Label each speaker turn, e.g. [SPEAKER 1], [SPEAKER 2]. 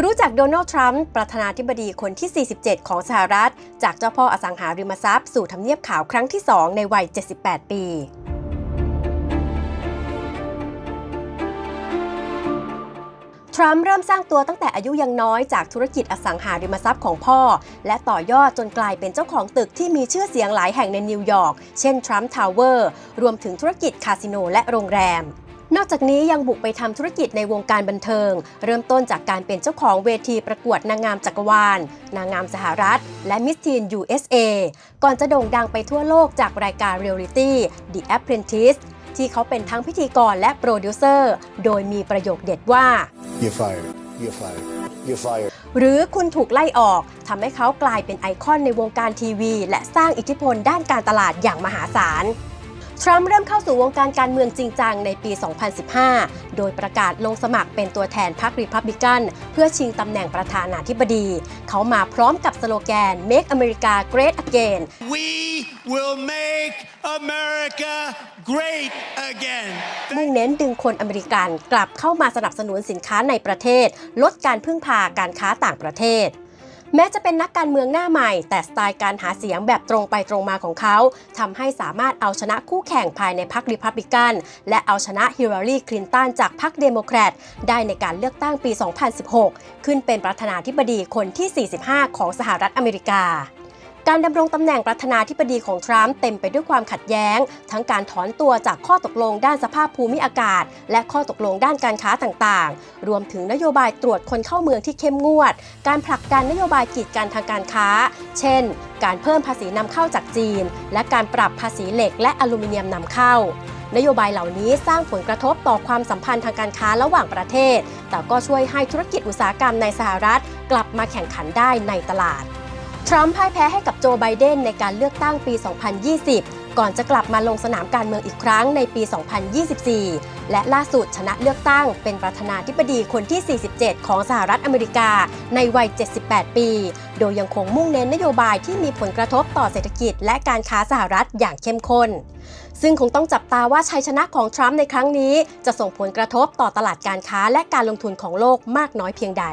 [SPEAKER 1] รู้จักโดนัลด์ทรัมป์ประธานาธิบดีคนที่ 47 ของสหรัฐ จากเจ้าพ่ออสังหาริมทรัพย์สู่ทำเนียบขาวครั้งที่ 2 ในวัย 78 ปี ทรัมป์เริ่มสร้างตัวตั้งแต่อายุยังน้อยจากธุรกิจอสังหาริมทรัพย์ของพ่อ และต่อยอดจนกลายเป็นเจ้าของตึกที่มีชื่อเสียงหลายแห่งในนิวยอร์ก เช่นทรัมป์ทาวเวอร์ รวมถึงธุรกิจคาสิโนและโรงแรม นอกจากนี้ยังบุกไปทำธุรกิจในวงการบันเทิง เริ่มต้นจากการเป็นเจ้าของเวทีประกวดนางงามจักรวาล นางงามสหรัฐ และมิสทีน USA ก่อนจะโด่งดังไปทั่วโลกจากรายการเรียลลิตี้ The Apprentice ที่เขาเป็นทั้งพิธีกรและโปรดิวเซอร์ โดยมีประโยคเด็ดว่า
[SPEAKER 2] You're fired. You're fired. You're fired.
[SPEAKER 1] หรือคุณถูกไล่ออกทำให้เขากลายเป็นไอคอนในวงการทีวี และสร้างอิทธิพลด้านการตลาดอย่างมหาศาล ทรัมป์เริ่มเข้าสู่วงการการเมืองจริงจังในปี 2015 โดยประกาศลงสมัครเป็นตัวแทนพรรครีพับลิกันเพื่อชิงตำแหน่งประธานาธิบดี เขามาพร้อมกับสโลแกน Make America Great Again
[SPEAKER 3] We will make America great again.
[SPEAKER 1] มุ่งเน้นดึงคนอเมริกันกลับเข้ามาสนับสนุนสินค้าในประเทศ ลดการพึ่งพาการค้าต่างประเทศ แม้จะเป็นนักการเมืองหน้าใหม่ แต่สไตล์การหาเสียงแบบตรงไปตรงมาของเขาทำให้สามารถเอาชนะคู่แข่งภายในพรรคริพับลิกัน และเอาชนะฮิลลารีคลินตันจากพรรคเดโมแครตได้ในการเลือกตั้งปี 2016 ขึ้นเป็นประธานาธิบดีคนที่ 45 ของสหรัฐอเมริกา การดำรงตำแหน่งประธานาธิบดีของทรัมป์เต็มไปด้วยความขัดแย้ง ทั้งการถอนตัวจากข้อตกลงด้านสภาพภูมิอากาศ และข้อตกลงด้านการค้าต่างๆ รวมถึงนโยบายตรวจคนเข้าเมืองที่เข้มงวด การผลักดันนโยบายกีดกันทางการค้า เช่น การเพิ่มภาษีนำเข้าจากจีน และการปรับภาษีเหล็กและอลูมิเนียมนำเข้านโยบายเหล่านี้สร้างผลกระทบต่อความสัมพันธ์ทางการค้าระหว่างประเทศ แต่ก็ช่วยให้ธุรกิจอุตสาหกรรมในสหรัฐ กลับมาแข่งขันได้ในตลาด ทรัมป์พ่ายแพ้ให้กับโจไบเดนในการเลือกตั้งปี 2020 ก่อนจะกลับมาลงสนามการเมืองอีกครั้งในปี 2024 และล่าสุดชนะเลือกตั้งเป็นประธานาธิบดีคนที่ 47 ของสหรัฐอเมริกาในวัย 78 ปี โดยยังคงมุ่งเน้นนโยบายที่มีผลกระทบต่อเศรษฐกิจและการค้าสหรัฐอย่างเข้มข้นซึ่งคงต้องจับตาว่าชัยชนะของทรัมป์ในครั้งนี้ จะส่งผลกระทบต่อตลาดการค้าและการลงทุนของโลกมากน้อยเพียงใด